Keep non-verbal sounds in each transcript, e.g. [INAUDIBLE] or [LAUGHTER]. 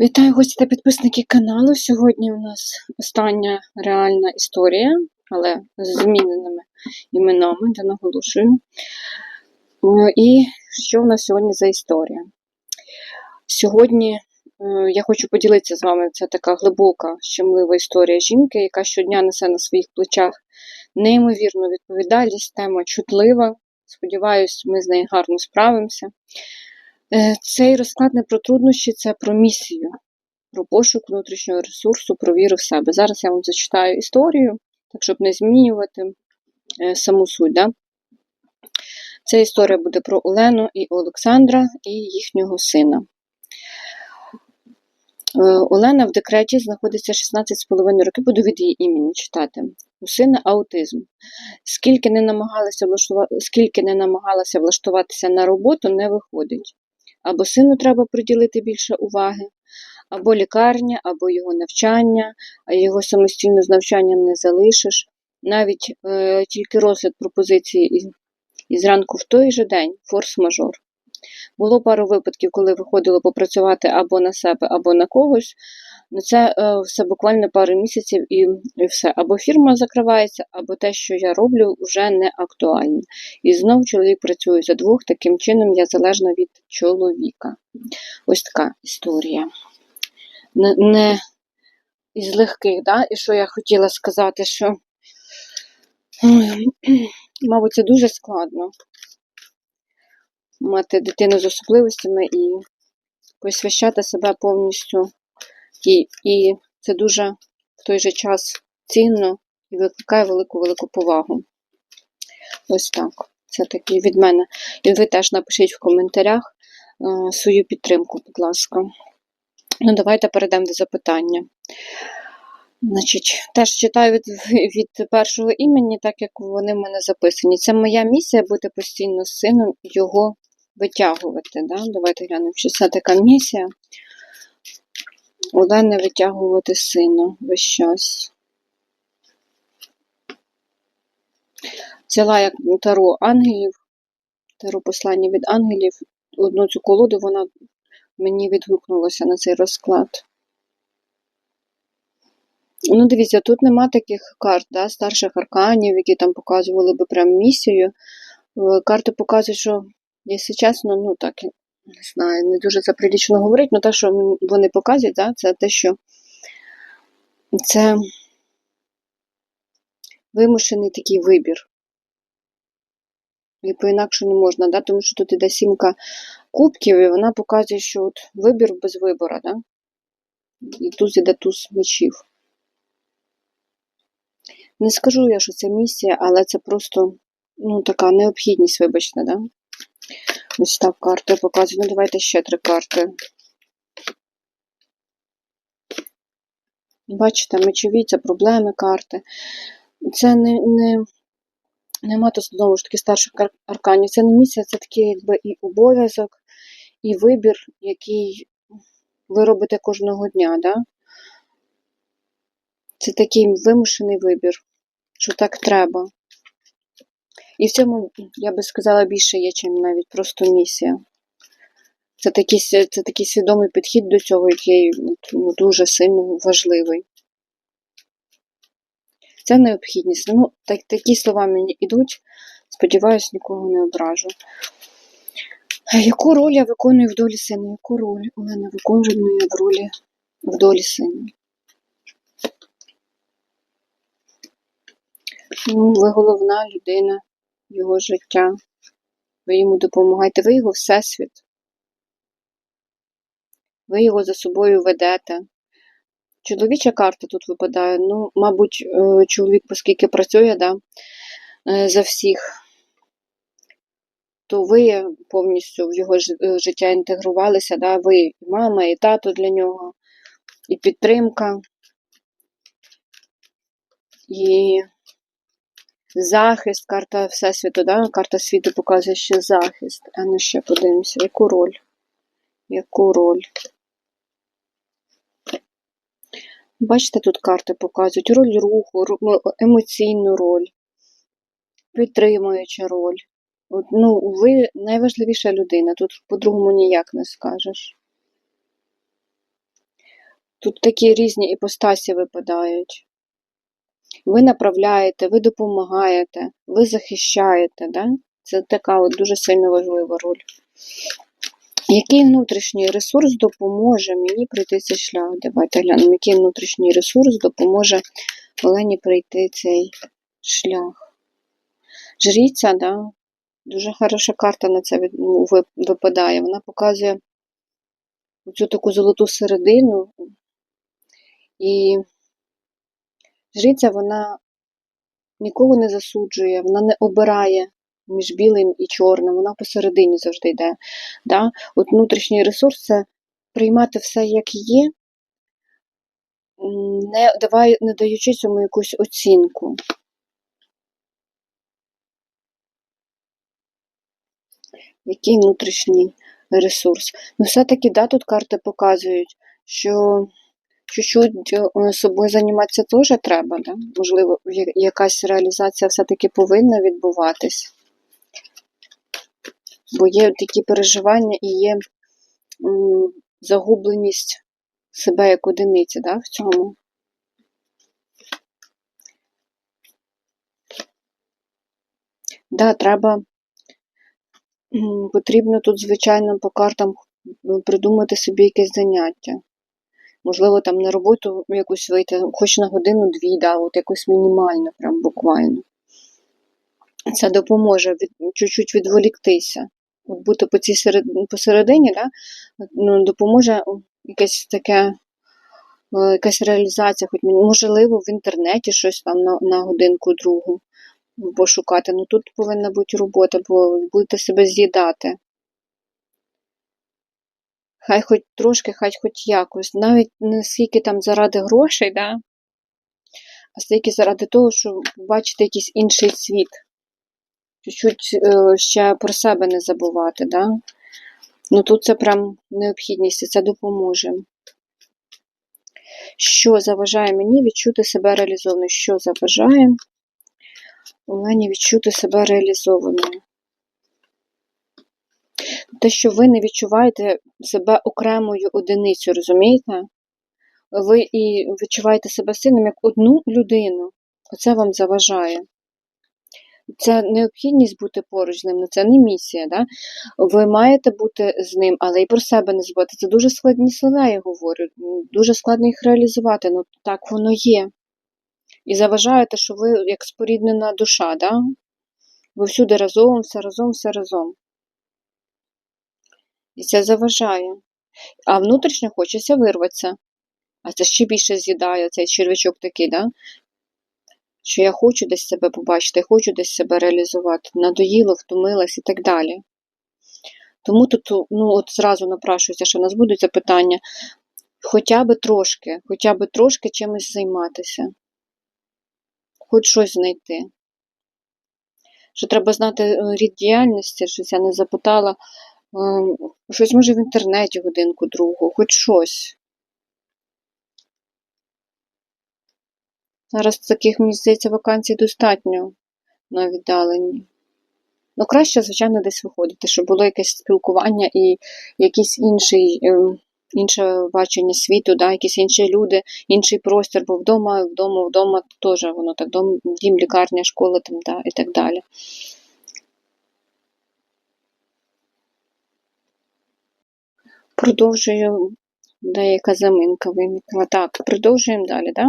Вітаю гості та підписники каналу. Сьогодні у нас остання реальна історія, але з зміненими іменами, де наголошую. Е, І що в нас сьогодні за історія? Сьогодні е, я хочу поділитися з вами. Це така глибока, щемлива історія жінки, яка щодня несе на своїх плечах неймовірну відповідальність, тема чутлива. Сподіваюсь, ми з нею гарно справимося. Е, Цей розклад не про труднощі, це про місію, про пошук внутрішнього ресурсу, про віру в себе. Зараз я вам зачитаю історію, так щоб не змінювати е, саму суть. Да? Ця історія буде про Олену і Олександра і їхнього сина. Е, Олена в декреті знаходиться 16,5 років, буду від її імені читати. У сина аутизм. Скільки не намагалася влаштувати, скільки не намагалася влаштуватися на роботу, не виходить. Або сину треба приділити більше уваги, або лікарня, або його навчання, а його самостійно з навчанням не залишиш. Навіть е, тільки розгляд пропозиції і, і зранку в той же день форс-мажор. Було пару випадків, коли виходило попрацювати або на себе, або на когось. Це е, все буквально пару місяців і, і все. Або фірма закривається, або те, що я роблю, вже не актуально. І знов чоловік працює за двох, таким чином я залежна від чоловіка. Ось така історія. Не, не із легких, да? і що я хотіла сказати, що, [CLEARS THROAT] мабуть, це дуже складно мати дитину з особливостями і посвящати себе повністю. І, і це дуже в той же час цінно і викликає велику-велику повагу. Ось так. Це такі від мене. І ви теж напишіть в коментарях е, свою підтримку, будь ласка. Ну, давайте перейдемо до запитання. Значить, теж читаю від, від першого імені, так як вони в мене записані. Це моя місія бути постійно з сином, його витягувати. Да? Давайте глянемо, що це така місія. Олени витягувати сина весь час. Взяла як таро ангелів, таро послання від ангелів. Одну цю колоду вона мені відгукнулася на цей розклад. Ну, дивіться, тут нема таких карт, да, старших арканів, які там показували би прям місію. Е, Карти показують, що, якщо чесно, ну так, не знаю, не дуже це прилічно говорити, але те, що вони показують, да, це те, що це вимушений такий вибір. І по-інакше не можна, да? тому що тут іде сімка кубків, і вона показує, що от вибір без вибора, да? і тут іде туз мечів. Не скажу я, що це місія, але це просто ну, така необхідність, вибачте, да? Ось так карти показують. Ну, давайте ще три карти. Бачите, мечові це проблеми карти. Це не, не, нема тут знову ж таки старших арканів. Це не місія, це такий якби і обов'язок, і вибір, який ви робите кожного дня. Да? Це такий вимушений вибір, що так треба. І в цьому, я би сказала, більше є, чим навіть просто місія. Це такий, це такий свідомий підхід до цього, який ну, дуже сильно важливий. Це необхідність. Ну, так, такі слова мені йдуть. Сподіваюсь, нікого не ображу. Яку роль я виконую в долі сина? Яку роль Олена виконує в ролі в долі сина? Ну, ви головна людина його життя. Ви йому допомагаєте, ви його всесвіт. Ви його за собою ведете. Чоловіча карта тут випадає. Ну, мабуть, е, чоловік, оскільки працює, да, е, за всіх, то ви повністю в його е, життя інтегрувалися, да, ви і мама, і тато для нього, і підтримка, і захист, карта Всесвіту, да, карта світу показує ще захист. А ну ще подивимося, яку роль? Яку роль? Бачите, тут карти показують роль руху, ну, емоційну роль, підтримуюча роль. Ну, ви найважливіша людина, тут по-другому ніяк не скажеш. Тут такі різні іпостасі випадають. Ви направляєте, ви допомагаєте, ви захищаєте. Да? Це така от дуже сильно важлива роль. Який внутрішній ресурс допоможе мені пройти цей шлях? Давайте глянемо, який внутрішній ресурс допоможе Олені пройти цей шлях. Жріця, да? дуже хороша карта на це ну, ви- випадає. Вона показує цю таку золоту середину. І жриця, вона нікого не засуджує, вона не обирає між білим і чорним, вона посередині завжди йде. Да? От внутрішній ресурс це приймати все, як є, не, давай, не даючи цьому якусь оцінку. Який внутрішній ресурс? Ну, все-таки, да, тут карти показують, що чуть-чуть е, собою займатися теж треба, да? можливо, якась реалізація все-таки повинна відбуватись. Бо є такі переживання і є загубленість себе як одиниці да, в цьому. Да, треба, потрібно тут, звичайно, по картам придумати собі якесь заняття. Можливо, там на роботу якусь вийти, хоч на годину-дві, да, от якось мінімально, прям буквально. Це допоможе чуть-чуть відволіктися. От бути по цій серед, посередині, да, ну, допоможе якесь таке, якась реалізація, хоч можливо, в інтернеті щось там на, на годинку другу пошукати. Ну тут повинна бути робота, бо будете себе з'їдати. Хай хоч трошки, хай хоч якось. Навіть не скільки там заради грошей, да? а стільки заради того, щоб бачити якийсь інший світ. Чуть-чуть е, ще про себе не забувати, да? Ну тут це прям необхідність, і це допоможе. Що заважає мені відчути себе реалізованою? Що заважає Олені відчути себе реалізованою? Те, що ви не відчуваєте себе окремою одиницею, розумієте? Ви і відчуваєте себе сильним як одну людину. Оце вам заважає. Це необхідність бути поруч з ним, ну це не місія. Да? Ви маєте бути з ним, але і про себе не забувати. Це дуже складні слова, я говорю. Дуже складно їх реалізувати. Ну так воно є. І заважаєте, що ви як споріднена душа, да? ви всюди разом, все разом, все разом. І це заважає. А внутрішньо хочеться вирватися. А це ще більше з'їдає цей червячок такий, да? що я хочу десь себе побачити, я хочу десь себе реалізувати, надоїло, втомилась і так далі. Тому тут ну, от зразу напрашується, що в нас будуть запитання хоча б трошки, хоча б трошки чимось займатися, хоч щось знайти. Що треба знати е, рід діяльності, щось я не запитала, щось може в інтернеті годинку другу, хоч щось. Зараз таких, мені здається, вакансій достатньо на віддаленні. Ну, краще, звичайно, десь виходити, щоб було якесь спілкування і якийсь інший, ем, інше бачення світу, да, якісь інші люди, інший простір, бо вдома, вдома, вдома теж воно так, дім, лікарня, школа там, да, і так далі. Продовжую, деяка заминка виникла. Так, продовжуємо далі, да?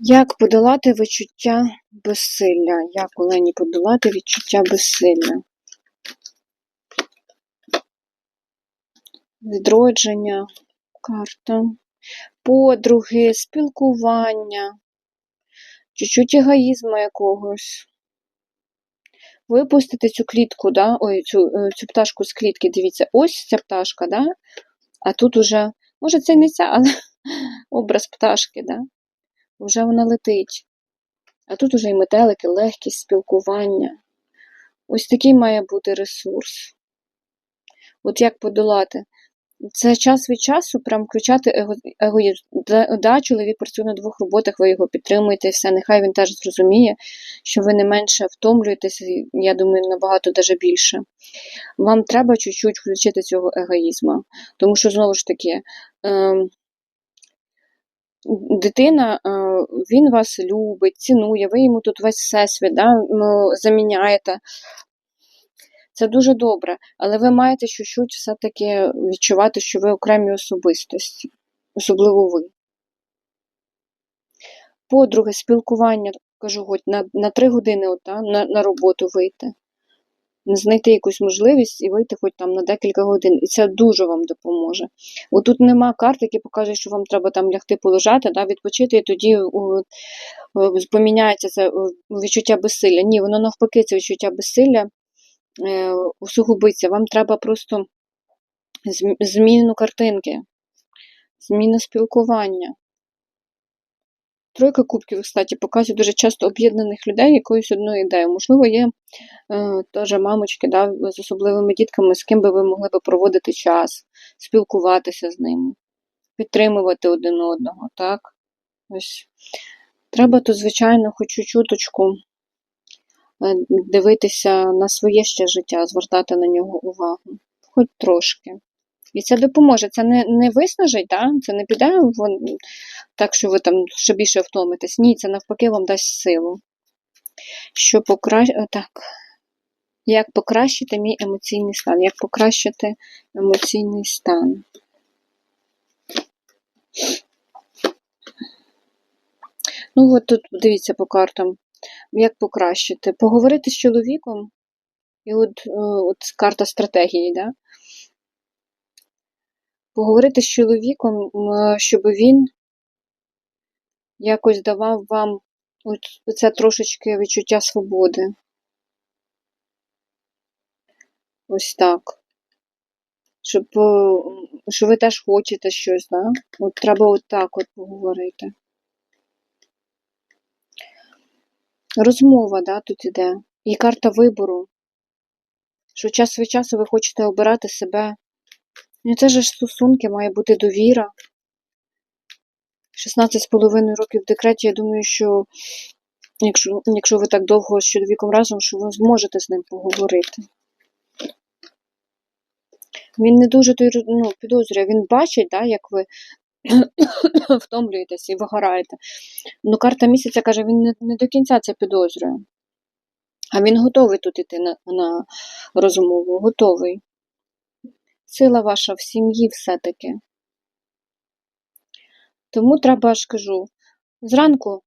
Як подолати відчуття безсилля? Як Олені подолати відчуття безсилля? Відродження, карта, подруги, спілкування, чуть-чуть егоїзму якогось. Випустити цю клітку, да? Ой, цю, е, цю пташку з клітки, дивіться, ось ця пташка, да? а тут уже, може, це не ця, але [LAUGHS] образ пташки, да? вже вона летить. А тут уже і метелики, легкість, спілкування. Ось такий має бути ресурс. От як подолати? Це час від часу прям включати его, егоїзм. Да, да, чоловік працює на двох роботах, ви його підтримуєте, і все. Нехай він теж зрозуміє, що ви не менше втомлюєтеся, я думаю, набагато даже більше. Вам треба чуть-чуть включити цього егоїзму. Тому що, знову ж таки, ем, дитина, е, він вас любить, цінує, ви йому тут весь всесвіт да, заміняєте. Це дуже добре, але ви маєте чуть-чуть все-таки відчувати, що ви окремі особистості, особливо ви. По-друге, спілкування, кажу, хоч на, на три години от, да, на, на роботу вийти. Знайти якусь можливість і вийти хоч там на декілька годин. І це дуже вам допоможе. Отут нема карт, які покажуть, що вам треба там лягти полежати, да, відпочити, і тоді о, о, поміняється це о, відчуття безсилля. Ні, воно навпаки, це відчуття безсилля е, усугубиться. Вам треба просто зміну картинки, зміна спілкування. Тройка кубків, кстати, показує дуже часто об'єднаних людей якоюсь одною ідеєю. Можливо, є е, теж мамочки да, з особливими дітками, з ким би ви могли би проводити час, спілкуватися з ними, підтримувати один одного. так? Ось. Треба то, звичайно, хоч чуточку е, дивитися на своє ще життя, звертати на нього увагу. Хоч трошки. І це допоможе. Це не, не виснажить, да? це не піде вон, так, що ви там ще більше втомитесь. Ні, це навпаки вам дасть силу. Що покра... так. Як покращити мій емоційний стан? Як покращити емоційний стан? Ну, от тут дивіться по картам. Як покращити? Поговорити з чоловіком, і от, е, от карта стратегії, да? Поговорити з чоловіком, щоб він якось давав вам це трошечки відчуття свободи. Ось так. Щоб, е, що ви теж хочете щось, да? От треба от так от поговорити. Розмова, да, тут іде. І карта вибору. Що час від часу ви хочете обирати себе. Ну, це ж стосунки, має бути довіра. 16,5 років в декреті, я думаю, що якщо, якщо ви так довго з чоловіком разом, що ви зможете з ним поговорити. Він не дуже той, ну, підозрює, він бачить, да, як ви [COUGHS] втомлюєтеся і вигораєте. Ну, карта місяця каже, він не, не до кінця це підозрює. А він готовий тут іти на, на розмову, готовий. Сила ваша в сім'ї все-таки. Тому треба, ж кажу, зранку,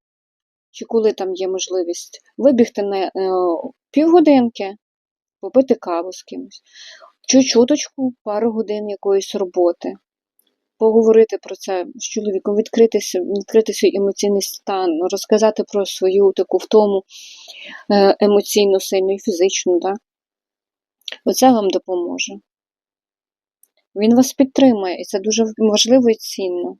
чи коли там є можливість, вибігти на е, півгодинки, попити каву з кимось, чуть-чуточку, пару годин якоїсь роботи, поговорити про це з чоловіком, відкритися, відкрити свій емоційний стан, розказати про свою таку втому е, емоційну, сильну і фізичну. Да? Оце вам допоможе. Він вас підтримує, і це дуже важливо і цінно.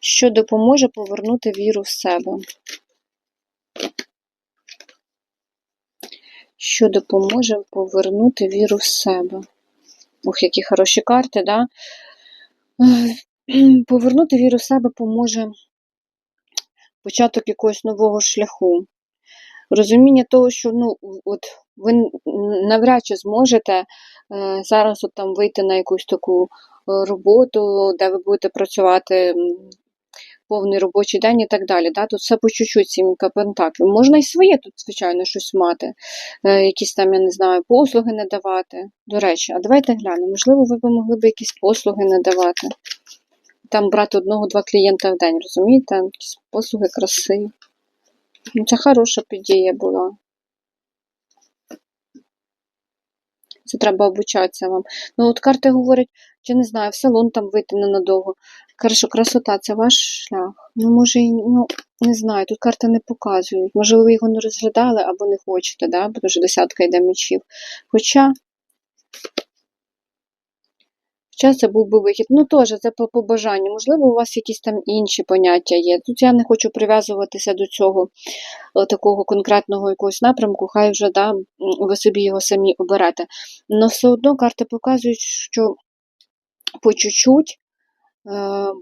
Що допоможе повернути віру в себе. Що допоможе повернути віру в себе. Ух, які хороші карти, да? Е, [CLEARS THROAT] Повернути віру в себе поможе початок якогось нового шляху. Розуміння того, що ну, от ви навряд чи зможете е, зараз от там вийти на якусь таку е, роботу, де ви будете працювати повний робочий день і так далі. Да? Тут все по чуть-чуть сімка пентаклів. Можна і своє тут, звичайно, щось мати, е, якісь там, я не знаю, послуги надавати. До речі, а давайте глянемо, можливо, ви б могли б якісь послуги надавати. Там брати одного-два клієнта в день, розумієте? Якісь послуги краси. Ну, Це хороша підія була. Це треба обучатися вам. Ну, от карти говорять, я не знаю, в салон там вийти ненадовго. Хорошо, красота це ваш шлях. Ну, може, ну, не знаю, тут карти не показують. Можливо, ви його не розглядали або не хочете, да? бо вже десятка йде мечів. Хоча Зараз це був би вихід. Ну, теж це по побажанню. Можливо, у вас якісь там інші поняття є. Тут я не хочу прив'язуватися до цього такого конкретного якогось напрямку, хай вже да, ви собі його самі оберете. Але все одно карти показують, що по чуть-чуть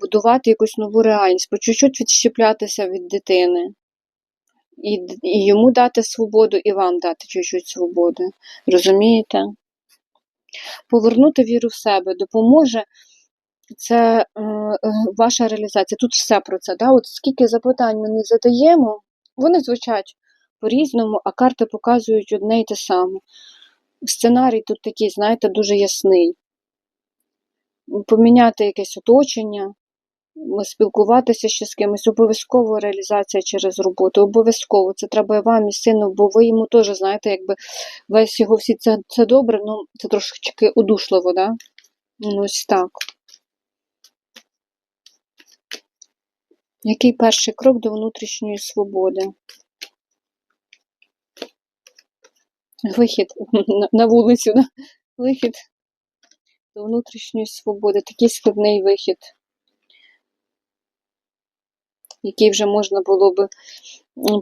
будувати якусь нову реальність, по чуть-чуть відщеплятися від дитини. І, і йому дати свободу, і вам дати чуть-чуть свободи. Розумієте? Повернути віру в себе допоможе. Це е, е, ваша реалізація. Тут все про це. Да? От скільки запитань ми не задаємо, вони звучать по-різному, а карти показують одне й те саме. Сценарій тут такий, знаєте, дуже ясний. Поміняти якесь оточення, спілкуватися ще з кимось, обов'язково реалізація через роботу. Обов'язково. Це треба і вам, і сину, бо ви йому теж, знаєте, якби весь його всі це, це добре, ну це трошечки удушливо, да? Ну, ось так. Який перший крок до внутрішньої свободи? Вихід на- вулицю, вихід до внутрішньої свободи. Такий складний вихід, який вже можна було би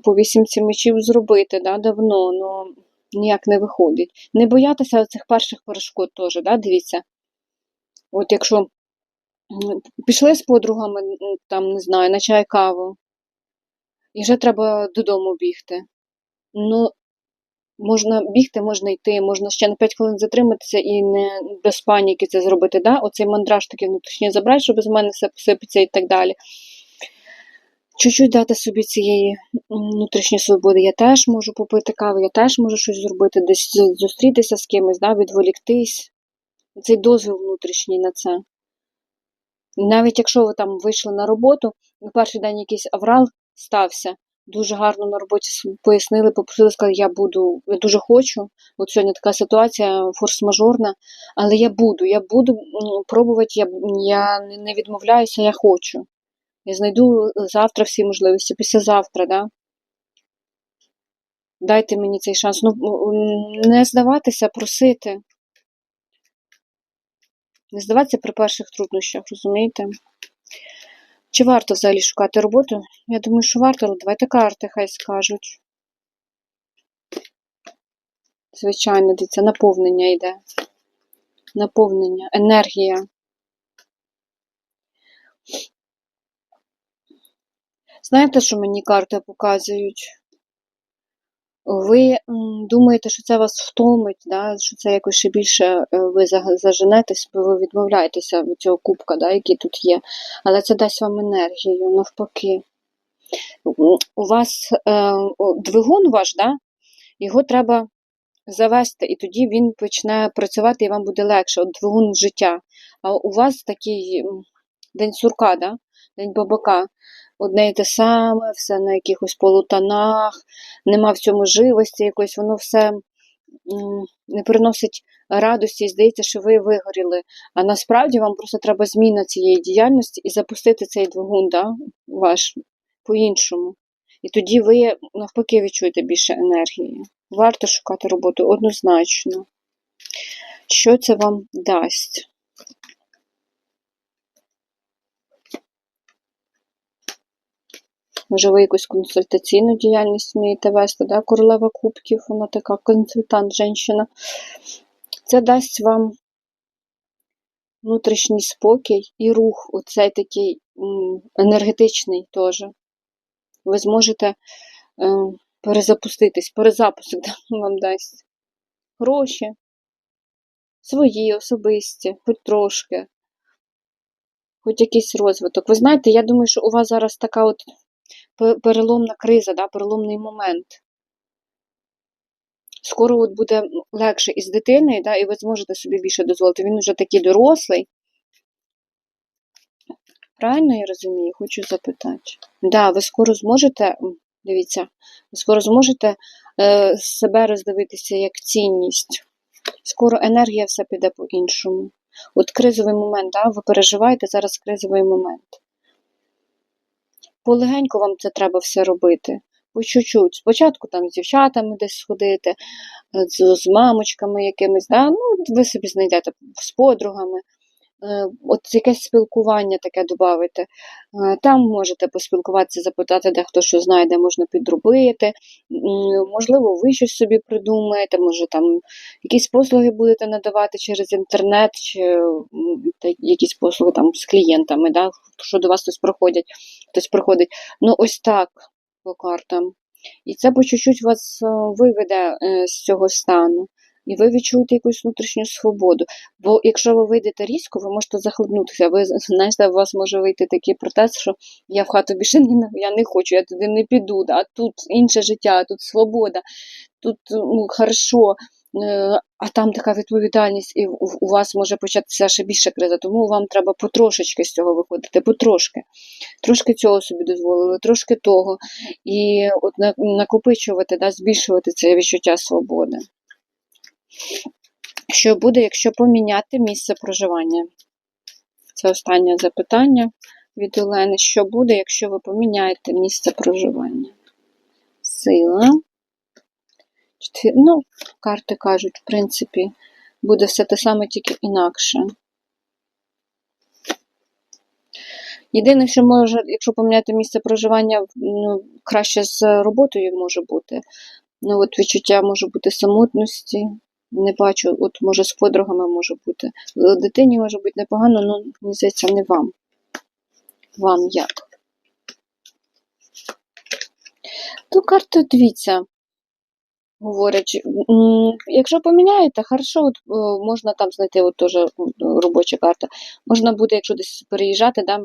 по вісімці мечів зробити да, давно, але ніяк не виходить. Не боятися цих перших перешкод теж, да, дивіться. От якщо пішли з подругами, там, не знаю, на чай каву, і вже треба додому бігти. Ну, можна бігти, можна йти, можна ще на 5 хвилин затриматися і не без паніки це зробити. Да? Оцей мандраж такий внутрішній забрати, що без мене все посипеться і так далі. Чуть-чуть дати собі цієї внутрішньої свободи. Я теж можу попити каву, я теж можу щось зробити, десь зустрітися з кимось, да? відволіктись. Цей дозвіл внутрішній на це. Навіть якщо ви там вийшли на роботу, на перший день якийсь аврал стався, дуже гарно на роботі пояснили, попросили, сказали, я буду, я дуже хочу. От сьогодні така ситуація форс-мажорна, але я буду, я буду пробувати, я, я не- не відмовляюся, я хочу. Я знайду завтра всі можливості, післязавтра, да? Дайте мені цей шанс. Ну, не здаватися, просити. Не здаватися при перших труднощах, розумієте? Чи варто взагалі шукати роботу? Я думаю, що варто, але давайте карти хай скажуть. Звичайно, дивіться, наповнення йде. Наповнення, енергія. Знаєте, що мені карти показують? Ви думаєте, що це вас втомить, да? що це якось ще більше е, ви заженетесь, бо ви відмовляєтеся від цього кубка, да, який тут є. Але це дасть вам енергію, навпаки. У вас е, двигун ваш, да? його треба завести, і тоді він почне працювати і вам буде легше. От двигун життя. А у вас такий день сурка, да? день бабака. Одне і те саме, все на якихось полутонах, нема в цьому живості якось, воно все не приносить радості і здається, що ви вигоріли. А насправді вам просто треба зміна цієї діяльності і запустити цей двигун да, ваш по-іншому. І тоді ви навпаки відчуєте більше енергії. Варто шукати роботу однозначно. Що це вам дасть? Може, ви якусь консультаційну діяльність вмієте вести, да? королева кубків, вона така консультант, жінка. Це дасть вам внутрішній спокій і рух, оцей такий енергетичний теж. Ви зможете е, перезапуститись, перезапуск [LAUGHS] вам дасть. Гроші, свої, особисті, хоч трошки, хоч якийсь розвиток. Ви знаєте, я думаю, що у вас зараз така от переломна криза, да, переломний момент. Скоро от буде легше із дитиною, да, і ви зможете собі більше дозволити. Він вже такий дорослий. Правильно я розумію? Хочу запитати. Да, ви скоро зможете, дивіться, ви скоро зможете е, себе роздивитися як цінність. Скоро енергія все піде по-іншому. От кризовий момент, да, ви переживаєте зараз кризовий момент. Полегенько вам це треба все робити. По чуть-чуть. Спочатку там з дівчатами десь сходити, е, з, з мамочками якимись, да? ну, ви собі знайдете з подругами. Е, от якесь спілкування таке додати. Там можете поспілкуватися, запитати, де хто що знає, де можна підробити. Можливо, ви щось собі придумаєте, може там якісь послуги будете надавати через інтернет, чи якісь послуги там з клієнтами, да? що до вас хтось проходять, хтось приходить. Ну, ось так по картам. І це по чуть-чуть вас е, виведе е, з цього стану. І ви відчуєте якусь внутрішню свободу. Бо якщо ви вийдете різко, ви можете захлебнутися. Ви знаєте, у вас може вийти такий протест, що я в хату більше не, я не хочу, я туди не піду. А тут інше життя, тут свобода, тут ну, хорошо. е, А там така відповідальність, і у вас може початися ще більше криза. Тому вам треба потрошечки з цього виходити, потрошки. Трошки цього собі дозволили, трошки того. І от накопичувати, да, збільшувати це відчуття свободи. Що буде, якщо поміняти місце проживання? Це останнє запитання від Олени. Що буде, якщо ви поміняєте місце проживання? Сила. Ну, карти кажуть, в принципі, буде все те саме, тільки інакше. Єдине, що може, якщо поміняти місце проживання, ну, краще з роботою може бути. Ну, от відчуття може бути самотності. Не бачу, от може з подругами може бути. Е, Дитині може бути непогано, але мені здається, не вам. Вам як? То карта, дивіться, говорять, якщо поміняєте, хорошо, от, е, можна там знайти от теж робоча карта. Можна буде, якщо десь переїжджати, да,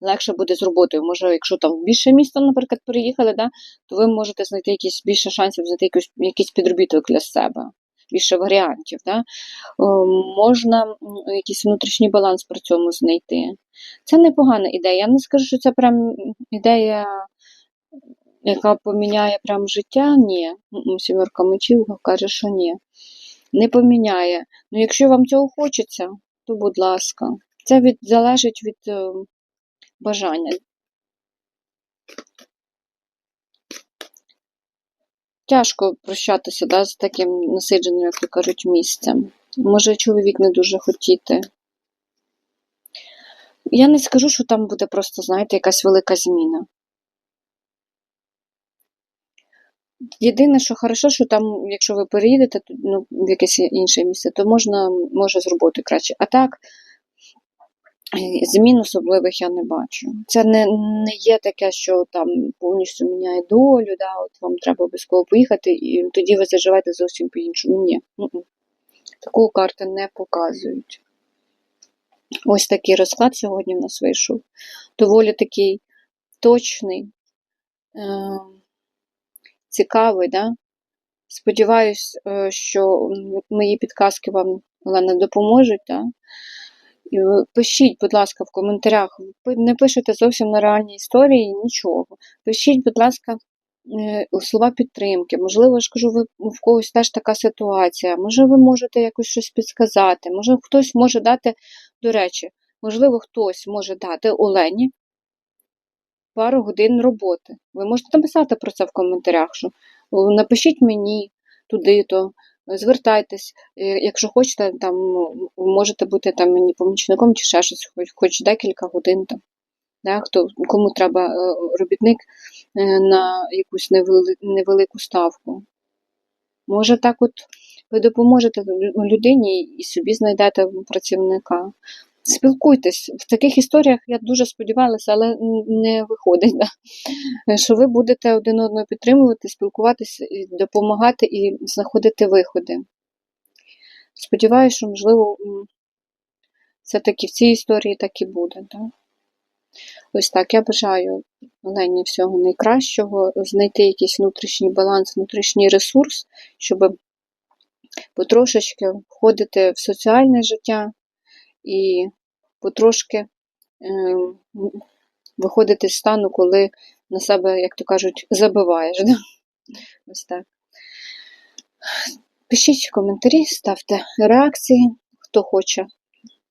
легше буде з роботою. Може, якщо там в більше місто, наприклад, переїхали, да, то ви можете знайти якісь більше шансів знайти якийсь, якийсь підробіток для себе, більше варіантів. Да? Е, Можна якийсь внутрішній баланс при цьому знайти. Це непогана ідея. Я не скажу, що це прям ідея, яка поміняє прям життя. Ні. Сімерка мечів каже, що ні. Не поміняє. Ну, якщо вам цього хочеться, то будь ласка. Це від, залежить від е, бажання. Тяжко прощатися да, з таким насидженим, як то кажуть, місцем. Може, чоловік не дуже хотіти. Я не скажу, що там буде просто, знаєте, якась велика зміна. Єдине, що хорошо, що там, якщо ви переїдете ну, в якесь інше місце, то можна може з роботи краще. А так, змін особливих я не бачу. Це не, не є таке, що там повністю міняє долю, да, от вам треба обов'язково поїхати, і тоді ви заживаєте зовсім по-іншому. Ні. м-м. Такого карти не показують. Ось такий розклад сьогодні в нас вийшов. Доволі такий точний, е- цікавий. Да? Сподіваюсь, е, що мої підказки вам, Олена, допоможуть. Да? Ви Пишіть, будь ласка, в коментарях. Ви не пишете зовсім на реальні історії, нічого. Пишіть, будь ласка, е, слова підтримки. Можливо, я ж кажу, ви в когось теж така ситуація. Може, ви можете якось щось підсказати. Може, хтось може дати, до речі, можливо, хтось може дати Олені пару годин роботи. Ви можете написати про це в коментарях, що напишіть мені туди-то, звертайтесь, Е, якщо хочете, там ну, можете бути там мені помічником чи ще щось, хоч, хоч декілька годин там. Да, хто, кому треба е, робітник е, на якусь невели, невелику ставку. Може, так от ви допоможете людині і собі знайдете працівника. Спілкуйтесь. В таких історіях я дуже сподівалася, але не виходить. Да? Що ви будете один одного підтримувати, спілкуватися, допомагати і знаходити виходи. Сподіваюся, що, можливо, м, все-таки в цій історії так і буде. Да? Ось так, я бажаю Олені всього найкращого, знайти якийсь внутрішній баланс, внутрішній ресурс, щоб потрошечки входити в соціальне життя і потрошки е, виходити з стану, коли на себе, як то кажуть, забиваєш. Да? Ось так. Пишіть коментарі, ставте реакції, хто хоче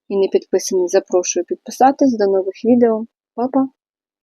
і не підписаний, запрошую підписатись. До нових відео. Па-па!